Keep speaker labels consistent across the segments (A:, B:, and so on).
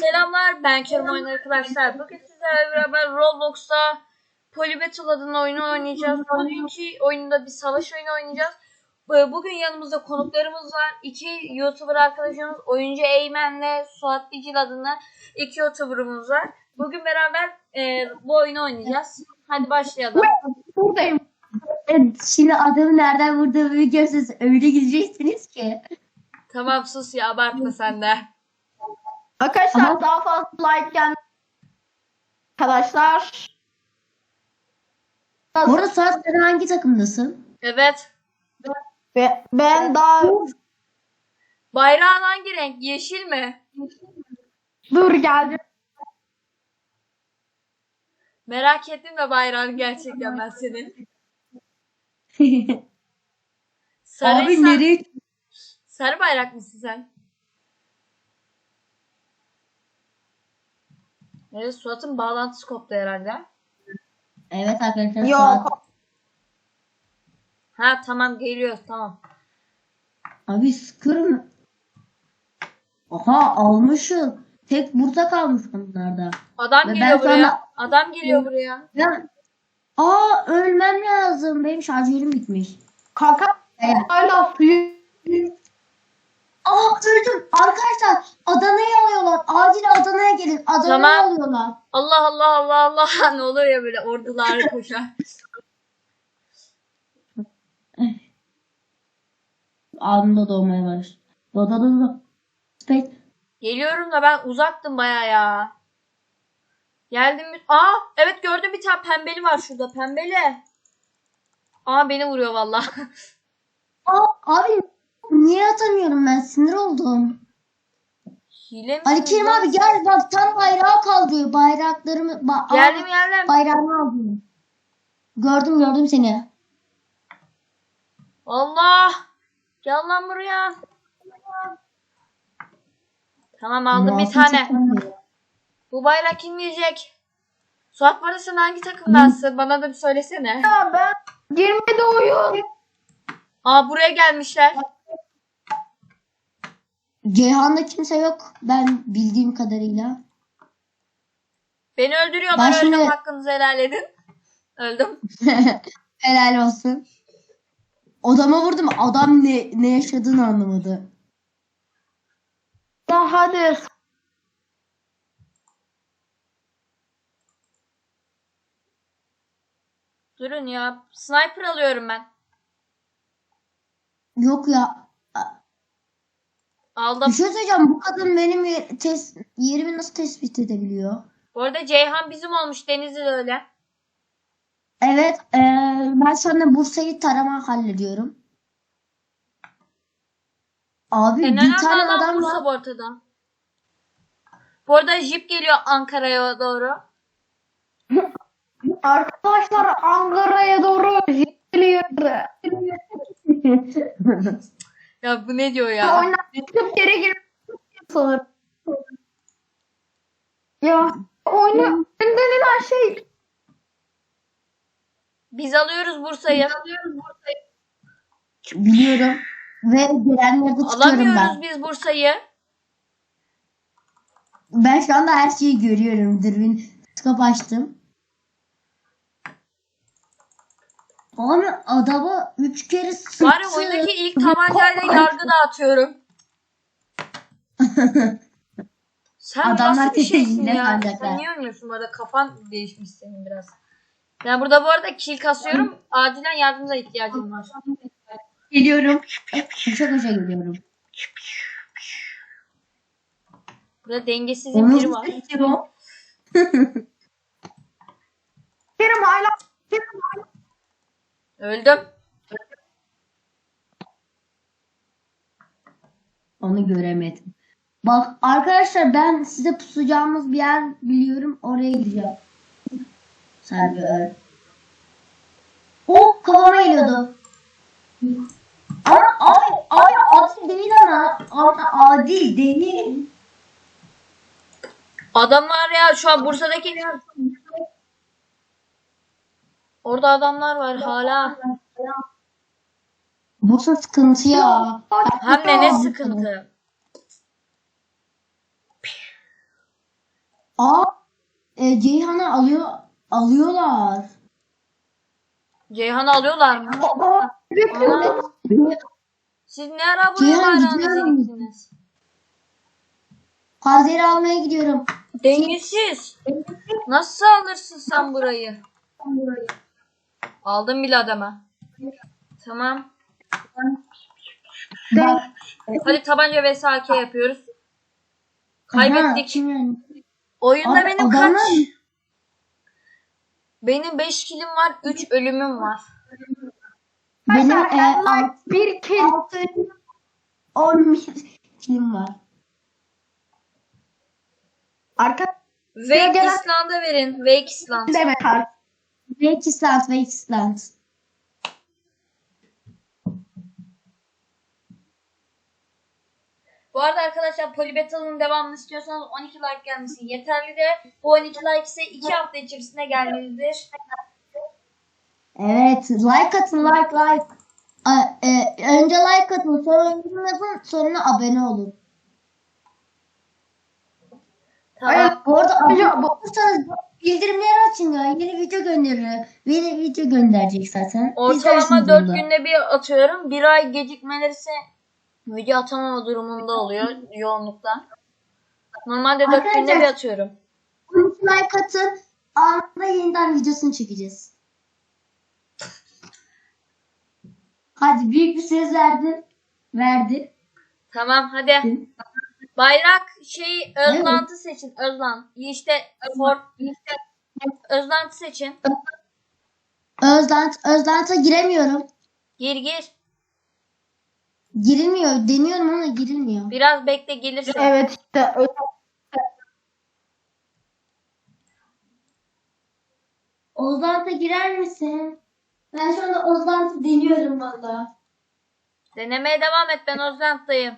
A: Selamlar ben Kerim Oyun arkadaşlar. Bugün sizlerle beraber Roblox'ta Polybattle adında oyunu oynayacağız. Bugünkü oyunda bir savaş oyunu oynayacağız. Bu- Bugün yanımızda konuklarımız var. İki YouTuber arkadaşımız Oyuncu Eymen'le Suat Bicil adında iki YouTuber'ımız var. Bugün beraber e, bu oyunu oynayacağız. Hadi başlayalım.
B: Buradayım. Evet, şimdi adamı nereden vurduğumu biliyorsunuz. Öyle gideceksiniz ki.
A: Tamam sus ya abartma sen de.
C: Arkadaşlar
B: Ama-
C: daha fazla like gel. Arkadaşlar.
B: Bu arada sen hangi takımdasın?
A: Evet.
C: Ve ben daha
A: Bayrağın hangi renk? Yeşil mi?
C: dur geldim.
A: Merak ettim de bayrağın gerçekten ben senin.
B: Abi
A: Sarıysa-
B: nereye?
A: Sarı bayrak mısın sen? Evet Suat'ın bağlantısı koptu herhalde.
B: Evet arkadaşlar Suat.
C: Yok.
A: Ha tamam geliyor tamam.
B: Abi sıkırım. Aha almışım. Tek burada kalmış bunlarda.
A: Adam
B: Ve
A: geliyor
B: ben
A: buraya.
B: sana-
A: Adam geliyor buraya.
B: Ya. Aa ölmem lazım. Benim şarjörüm bitmiş.
C: Kanka
B: Evet.
C: hala suyu.
B: Aa öldüm. Arkadaşlar Adana'ya alıyorlar. Acil Adana'ya gelin. Adana'ya
A: Tamam.
B: alıyorlar.
A: Allah Allah Allah Allah ne olur ya böyle ordular koşar.
B: Anında doğmaya başladı. Doda doda. Spek.
A: Geliyorum da ben uzaktım baya ya. Geldim mi? Aa evet gördüm bir tane pembeli var şurada pembeli. Aa beni vuruyor valla.
B: Aa abi niye atamıyorum ben sinir oldum.
A: Hile mi?
B: Ali Kerim abi gel bak tam bayrağı kaldırıyor. Bayraklarımı ba
A: Geldim geldim.
B: bayrağını aldım. Gördüm gördüm seni.
A: Allah. Gel lan buraya. Tamam aldım bir tane. Bu bayrak kim yiyecek? Suat bana sen hangi takımdansın? Bana da bir söylesene.
C: Ya ben girmedi oyun.
A: Aa buraya gelmişler.
B: Ceyhan'da kimse yok. Ben bildiğim kadarıyla.
A: Beni öldürüyorlar.
B: Ben
A: Öldüm
B: şimdi-
A: hakkınızı helal edin. Öldüm.
B: Helal olsun. Adama vurdum. Adam ne, ne yaşadığını anlamadı.
C: Ya hadi.
A: Durun ya. Sniper alıyorum ben.
B: Yok ya. Bir
A: Aldım.
B: şey söyleyeceğim. Bu kadın benim yer- tes- yerimi nasıl tespit edebiliyor?
A: Bu arada Ceyhan bizim olmuş. Denizli de öyle.
B: Evet. eee, ben sonra Bursa'yı tarama hallediyorum. Abi
A: En
B: bir tane
A: adam,
B: adam
A: Bursa
B: var.
A: ortada. Bu arada jip geliyor Ankara'ya doğru.
C: Arkadaşlar Ankara'ya doğru geliyor.
A: Ya bu ne diyor ya?
C: Çıkıp geri girmek sanırım. Ya oyunu denilen şey.
A: Biz alıyoruz Bursa'yı.
B: Biliyorum. Ve gelenleri de tutuyorum
A: Alamıyoruz
B: ben.
A: biz Bursa'yı.
B: Ben şu anda her şeyi görüyorum. Dürbün skop açtım. Abi adamı üç kere sıktı.
A: Ya oyundaki ilk tabancayla yargı dağıtıyorum. Sen
B: Adamlar
A: nasıl bir şeysin ya? Sen niye oynuyorsun bu arada? Kafan değişmiş senin biraz. Ben burada bu arada kill kasıyorum. Acilen yardımına ihtiyacım var.
B: Geliyorum. Koşa koşa geliyorum.
A: Burada dengesizim
B: Onu
A: biri var.
C: Kerim hala Kerim hala
A: Öldüm.
B: Onu göremedim. Bak arkadaşlar ben size pusacağımız bir yer biliyorum. Oraya gideceğim. Server. O kafama geliyordu. Ama abi, abi adil değil ama. Ama adil değil.
A: Adamlar ya şu an Bursa'daki Orada adamlar var hala.
B: Bursa sıkıntı ya.
A: Hem de ne sıkıntı.
B: Aa e, Ceyhan'ı alıyor alıyorlar.
A: Ceyhan'ı alıyorlar mı?
C: Aa, evet.
A: Siz ne ara buraya
B: Ceyhan
A: bayrağınızı
B: almaya gidiyorum.
A: Dengesiz. Nasıl alırsın sen burayı? Aldım bile adama. Tamam.
B: Bak.
A: Hadi tabanca vs AK yapıyoruz. Kaybettik.
B: kim-
A: Oyunda
B: Abi,
A: benim
B: adamlar-
A: kaç? Benim 5 kilim var, 3 ölümüm var.
B: Benim
C: Arkadaşlar,
B: e, alt-
C: bir kez
B: altı 10 film var.
C: arka
A: Wake
C: gelen-
A: İsland'a verin. Wake İsland.
C: demek artık.
B: Wasteland, Wasteland.
A: Bu arada arkadaşlar Polybattle'ın devamını istiyorsanız 12 like gelmesi yeterli de bu 12 like ise 2 hafta içerisinde gelmelidir.
B: Evet, like atın, like, like. A- e, önce like atın, sonra yorum yazın, sonra abone olun.
A: Tamam.
B: Bu arada abone olursanız bildirimleri açın ya. Yeni video gönderiyor. Yeni video gönderecek zaten.
A: Ortalama
B: İzlersiniz
A: 4
B: onu da.
A: günde bir atıyorum. Bir ay gecikmelerse video atamama durumunda oluyor yoğunluktan. Normalde 4
B: Arkadaşlar-
A: günde bir atıyorum.
B: 12 like atın. Anında yeniden videosunu çekeceğiz. Hadi büyük bir söz verdin. Verdi.
A: Tamam hadi. Bayrak şey Özlant'ı seçin. Özlant. İşte for işte Özlant'ı seçin.
B: Özlant, Özlant'a giremiyorum.
A: Gir gir.
B: Girilmiyor. Deniyorum ama girilmiyor.
A: Biraz bekle gelirsin.
C: Evet işte öyle.
B: Özlant'a girer misin? Ben şu anda Özlant'ı deniyorum valla.
A: Denemeye devam et ben Özlant'tayım.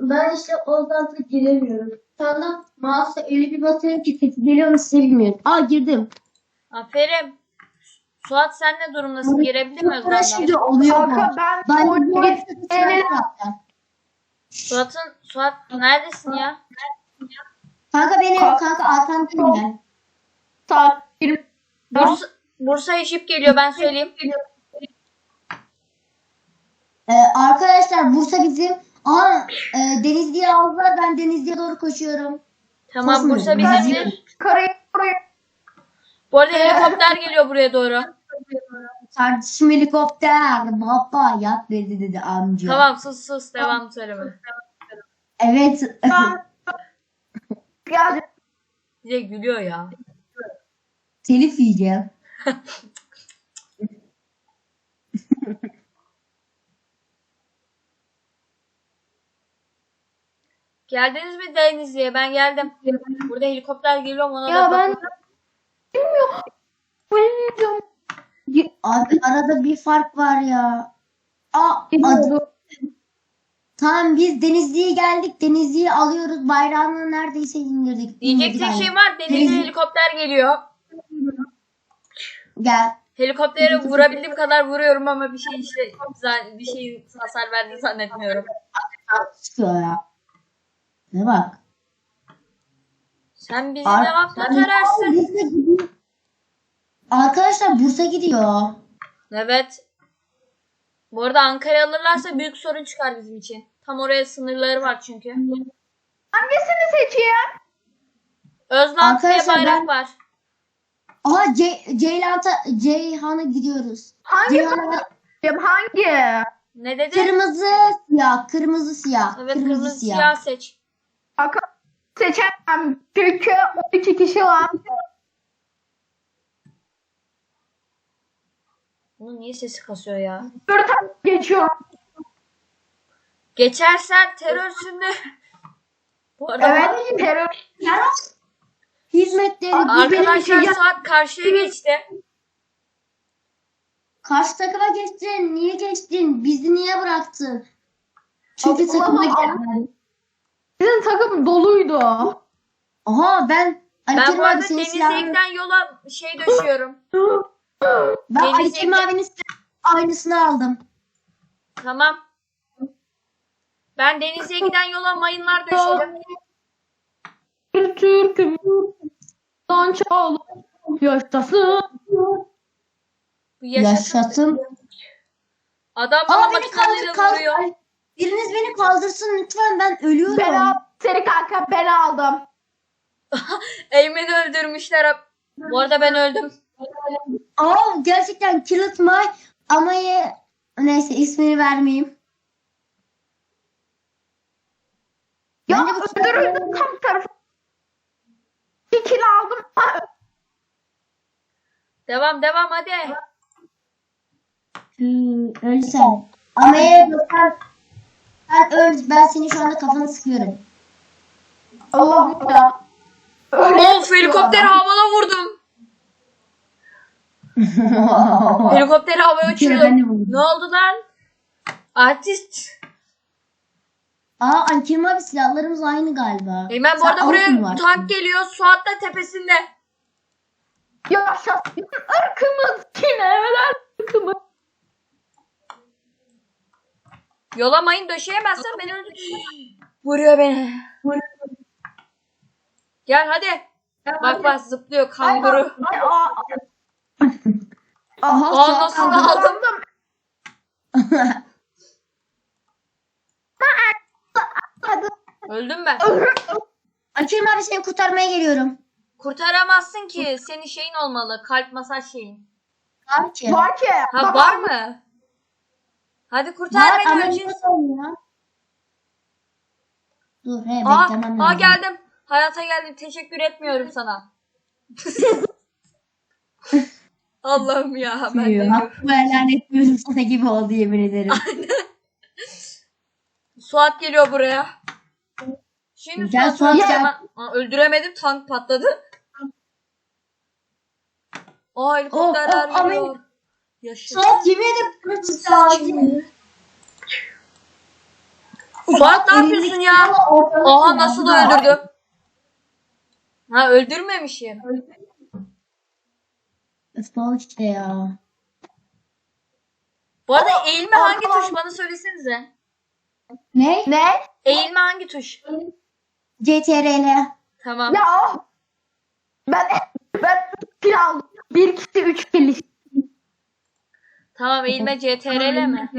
B: Ben işte Özlant'a giremiyorum. Şu anda mouse'a öyle bir basıyorum ki sesi geliyor mu size bilmiyorum. Aa girdim.
A: Aferin. Suat sen ne durumdasın? Girebildin mi Özlant'a?
B: şimdi oluyor
C: Kanka
B: mu?
C: ben
B: Ben.
A: Suat'ın Suat neredesin ya?
B: Kanka benim
C: Ka-
B: kanka arkamdayım ben.
C: saat 20
A: Bursa, Bursa'ya şip geliyor ben söyleyeyim.
B: Ee, arkadaşlar Bursa bizim. Aa e, Denizli'ye aldılar. Ben Denizli'ye doğru koşuyorum.
A: Tamam
B: Korkmuyorum,
A: Bursa bizimdir.
C: karayı oraya
A: Bu arada helikopter geliyor buraya doğru.
B: Kardeşim helikopter. Baba yat dedi dedi amca.
A: Tamam sus sus devam söyleme.
B: Evet.
C: ya
A: Bir de gülüyor ya.
B: Telif yiyeceğim.
A: Geldiniz mi Denizli'ye? Ben geldim. Burada helikopter geliyor ona
C: ya
A: da
C: ben bilmiyorum. Bilmiyorum.
B: Abi arada bir fark var ya. Aa, adı- Tamam biz Denizli'ye geldik. Denizli'yi alıyoruz. Bayrağını neredeyse indirdik.
A: Diyecek tek şey var. Denizli
B: Denizli-
A: helikopter geliyor.
B: Gel.
A: Helikoptere vurabildiğim kadar vuruyorum ama bir şey işte bir şey hasar verdi zannetmiyorum.
B: Çıkıyor ya. Ne bak.
A: Sen bizi
B: Ar-
A: tararsın?
B: Bursa gidiyor. Arkadaşlar Bursa gidiyor.
A: Evet. Bu arada Ankara alırlarsa büyük sorun çıkar bizim için. Tam oraya sınırları var çünkü.
C: Hangisini seçeyim?
A: Özlant diye
B: Arkadaşlar
A: bayrak
B: ben-
A: var.
B: Aha Ce Ceylan'a Ceyhan'a gidiyoruz.
C: Hangi
B: Ceyhan'a
C: hangi?
A: Ne dedi?
B: kırmızı siyah, kırmızı siyah,
A: Evet
B: kırmızı,
A: kırmızı
B: siyah.
A: siyah seç.
C: Kanka seçemem. Çünkü 12 kişi var.
A: Bunun niye sesi kasıyor ya?
C: Bir tane geçiyorum.
A: Geçersen terörsünde. Bu arada
C: Evet terör.
B: Hizmetleri benim
A: arkadaşlar
B: için.
A: Suat karşıya geçti.
B: Karşı takıma geçtin. Niye geçtin? Bizi niye bıraktın? Çünkü
C: Allah
B: takıma gelmedin.
C: Sizin takım doluydu.
B: Aha ben Ali
A: Ben
B: Kerim
A: bu
B: abi
A: arada
B: silahını...
A: Yola şey döşüyorum.
B: Ben Ali Kerim abinin silahının aynısını aldım.
A: Tamam. Ben Denizli'ye giden yola mayınlar döşedim.
C: çağlar yaşasın.
A: Bu yaşasın.
B: Yaşasın.
A: Adam
B: Aa
A: bana
B: beni kaldır.
A: vuruyor.
B: Ay, Biriniz beni kaldırsın lütfen ben ölüyorum.
C: Ben aldım seni kanka ben aldım.
A: Eymen'i öldürmüşler. Bu arada ben öldüm.
B: Aa gerçekten Killed My ama ye... neyse ismini vermeyeyim.
C: Ya
B: Bence bu
C: öldürüldüm tam tarafı. Bir kill aldım.
A: Devam devam hadi.
B: Hı, öl sen. Ama ye sen, öl ben seni şu anda kafana sıkıyorum.
C: Allah'ım ya.
A: Of helikopter havada vurdum. Helikopteri havaya uçurdum. Ne oldu lan? Artist.
B: Aa Ankirma abi silahlarımız aynı galiba.
A: Eymen bu
B: Sen
A: arada buraya tank geliyor. Suat da tepesinde.
C: Yaşasın ırkımız yine ırkımız.
A: Yolamayın döşeyemezsen beni öldür. Vuruyor beni. Gel hadi. Bak bak zıplıyor kanguru.
C: Ay, aa,
B: Aha
A: Aa, nasıl
B: aldı.
A: aldım? Öldüm ben.
B: Ankirma abi seni kurtarmaya geliyorum.
A: Kurtaramazsın ki. Senin şeyin olmalı. Kalp masaj şeyin.
B: Var ki.
C: Var ki.
A: Ha var mı? Hadi kurtar
B: Var
A: beni
B: nasıl olmuyor? Dur he
A: Aa, aa geldim. Hayata geldim. Teşekkür etmiyorum sana. Allah'ım ya. Ben de
B: Hakkımı helal etmiyorum sana gibi oldu yemin ederim.
A: Suat geliyor buraya. Şimdi
B: Gel
A: Suat,
B: Suat, gel.
A: hemen- Aa, öldüremedim. Tank patladı. Aa helikopterler
B: Oh, oh,
A: geliyor. Yaşasın.
B: Suat yemin ederim kırmızı ağacı.
A: Suat ne yapıyorsun ya? Oha nasıl da öldürdüm. Ha öldürmemişim.
B: Bal işte ya.
A: Bu arada eğilme hangi tuş bana söylesenize.
B: Ne?
C: Ne?
A: Eğilme hangi tuş?
B: CTRL.
A: Tamam.
C: Ya ben ben kill aldım. Bir kişi üç kill.
A: Tamam eğilme CTRL mi?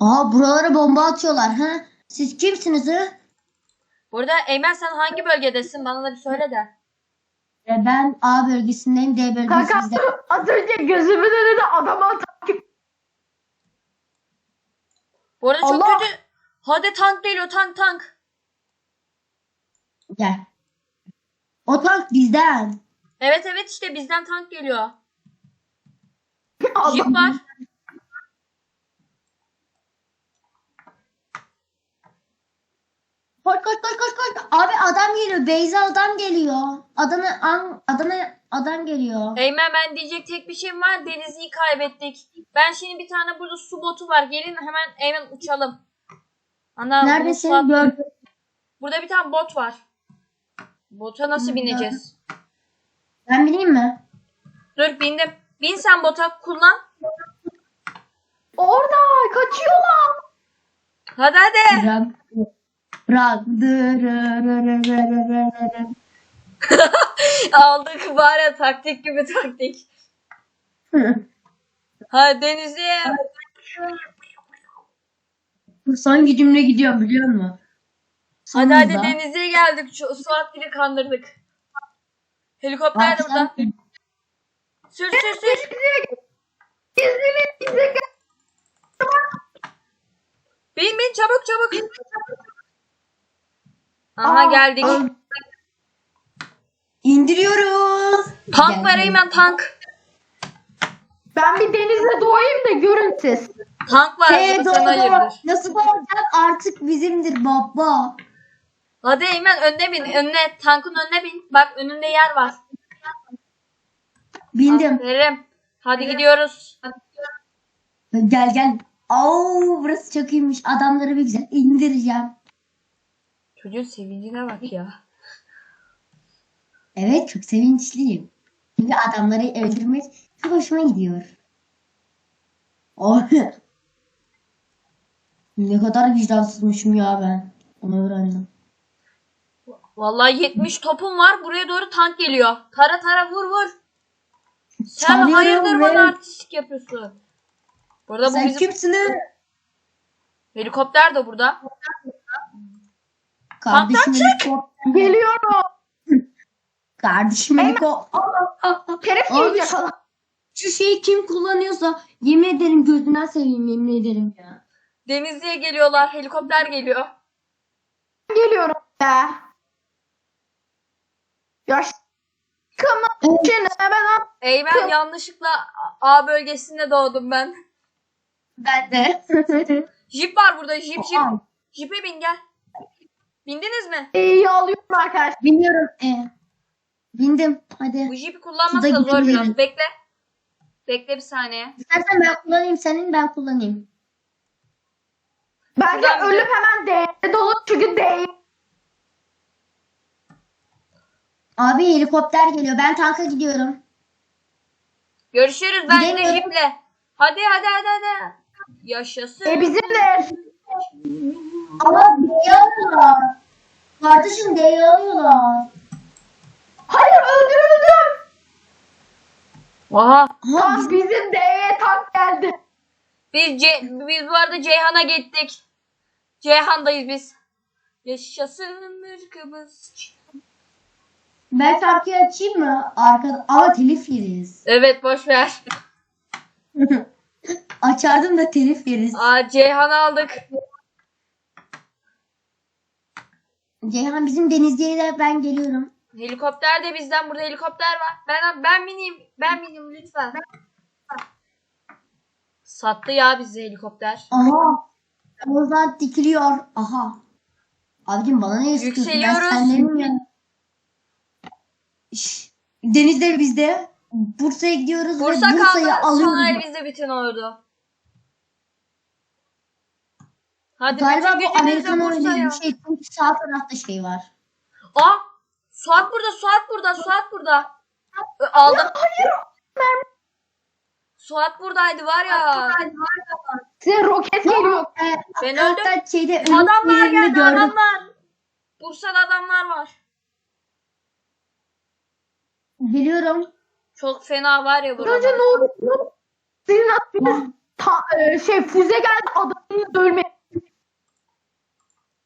B: Aa buralara bomba atıyorlar ha? Siz kimsiniz ha?
A: Bu arada Eymen sen hangi bölgedesin? Bana da bir söyle de.
B: E, Ben A bölgesindeyim, D
C: Kanka
B: bizde.
C: az önce gözümün önünde adama takip.
A: Bu arada çok
C: Allah!
A: kötü. Hadi tank geliyor tank tank.
B: Gel. O tank bizden.
A: Evet evet işte bizden tank geliyor. Jeep
C: Adam.
A: var.
B: Koş koş koş koş koş. Abi adam geliyor. Beyza adam geliyor. Adana an, Adana adam geliyor.
A: Eymen ben diyecek tek bir şeyim var. Denizli'yi kaybettik. Ben şimdi bir tane burada su botu var. Gelin hemen Eymen uçalım. Ana
B: Neredesin? Gördüm.
A: Burada bir tane bot var. Bota nasıl
B: Hı,
A: bineceğiz?
B: Ben bineyim mi?
A: Dur bindim. Vincent Botak kullan.
C: Orada kaçıyorlar.
A: Hadi hadi. Aldık bari taktik gibi taktik. hadi Deniz'im.
B: Sanki cümle gidiyor biliyor musun?
A: Hadi hadi Deniz'e geldik. Şu Suat kandırdık. Helikopter de burada. Sür sür sür.
C: İzleyin bize
A: Bin bin çabuk çabuk. Aha
C: Aa,
A: geldik.
C: ay.
B: İndiriyoruz.
A: Tank
B: Geldim.
A: Eymen tank.
C: Ben bir denize doğayım da görün siz.
A: Tank var.
B: Hey,
A: Hey,
B: doğru.
A: hayırdır.
B: Nasıl olacak artık bizimdir baba.
A: Hadi Eymen önüne bin. Önüne. Tankın önüne bin. Bak önünde yer var.
B: Bindim.
A: Aferin. Hadi gidiyoruz.
B: Gel gel. Oo burası çok iyiymiş. Adamları bir güzel indireceğim.
A: Çocuğun sevincine bak ya.
B: Evet çok sevinçliyim. Çünkü adamları öldürmek çok hoşuma gidiyor. Oh. ne kadar vicdansızmışım ya ben. Onu öğrendim.
A: Vallahi 70 topum var. Buraya doğru tank geliyor. Tara tara vur vur. Sen
B: Tanıyorum
A: hayırdır
B: ve-
A: bana artistlik yapıyorsun. Burada bu
B: Sen
A: bizim
B: kimsin?
A: helikopter de burada.
B: Kardeşim helikopter.
C: Geliyorum.
B: Kardeşim helikopter.
C: Şeref
B: Abi
C: gelecek.
B: şu, şu şeyi kim kullanıyorsa yemin ederim gözünden seveyim yemin ederim ya.
A: Denizli'ye geliyorlar. Helikopter geliyor.
C: Geliyorum ya. Ya ş-
B: Evet.
C: şimdi ben
A: Eymen yanlışlıkla A bölgesinde doğdum ben.
B: Ben de.
A: Jip var burada jip jip. Jipe bin gel. Bindiniz mi?
C: iyi alıyorum arkadaşlar.
B: Bilmiyorum. E, bindim. Hadi.
A: Bu jipi
B: Suda
A: da zor biraz.
B: yerim.
A: Bekle. Bekle bir saniye.
B: İstersen ben kullanayım senin ben kullanayım.
C: Bence
A: Şuradan bir-
C: ölüp hemen D'ye
B: Abi helikopter geliyor. Ben tanka gidiyorum.
A: Görüşürüz ben de
B: Gidemiyorum.
A: Hadi hadi hadi hadi. Yaşasın.
C: e, bizim de
B: Ama D'yi alıyorlar. Kardeşim D'yi alıyorlar.
C: Hayır öldürüldüm.
A: Oha.
B: Ha, biz-
C: bizim D'ye tank geldi.
A: Biz, Ce- biz bu arada Ceyhan'a gittik. Ceyhan'dayız biz. Yaşasın ırkımız.
B: Ben şarkıyı açayım mı? Arkada ama telif yeriz.
A: Evet boş ver.
B: Açardım da telif yeriz.
A: Aa Ceyhan'ı aldık.
B: Ceyhan bizim denizliye de ben geliyorum.
A: Helikopter de bizden burada helikopter var. Ben ben bineyim. Ben bineyim lütfen. Sattı ya bizi helikopter.
B: Aha. Oradan dikiliyor. Aha. Abicim bana ne? Ben
A: Yükseliyoruz.
B: sendenim Denizde bizde. Bursa'ya gidiyoruz
A: Bursa
B: ve Bursa'yı
A: kaldı.
B: Alıyoruz.
A: bizde bütün ordu. Hadi
B: Galiba
A: bütün
B: bu
A: gücümüzle
B: Amerikan
A: Bursa'ya.
B: öyle bir şey. Çünkü sağ tarafta şey var.
A: Aa! Suat burada, Suat burada, Suat burada. Ö, Aldım. Suat buradaydı var ya.
C: Size roket geliyor.
B: Ee,
A: Ben öldüm.
B: şeyde
A: Adamlar
B: yerini
A: geldi,
B: gördüm.
A: adamlar. Bursa'da adamlar var.
B: Biliyorum.
A: Çok fena var ya
C: Önce
A: burada.
C: ne oldu? Ne oldu? Senin aklına ta- e, şey füze geldi adamın ölme.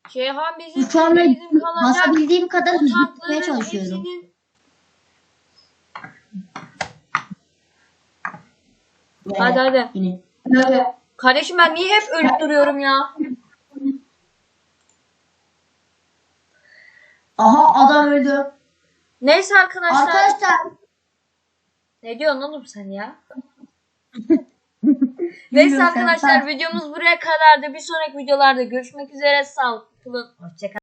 A: Ceyhan bizim,
B: Uçağımla
A: bizim kalacak.
B: basabildiğim kadar hızlı gitmeye
A: tankların
B: çalışıyorum.
A: hepsinin Hadi hadi.
B: Yine.
A: Kardeşim ben niye hep ölüp duruyorum ya?
B: Aha adam öldü.
A: Neyse arkadaşlar.
B: Arkadaşlar
A: Ne diyorsun oğlum sen ya? Neyse arkadaşlar videomuz buraya kadardı. Bir sonraki videolarda görüşmek üzere. Sağlıklı. Hoşçakalın.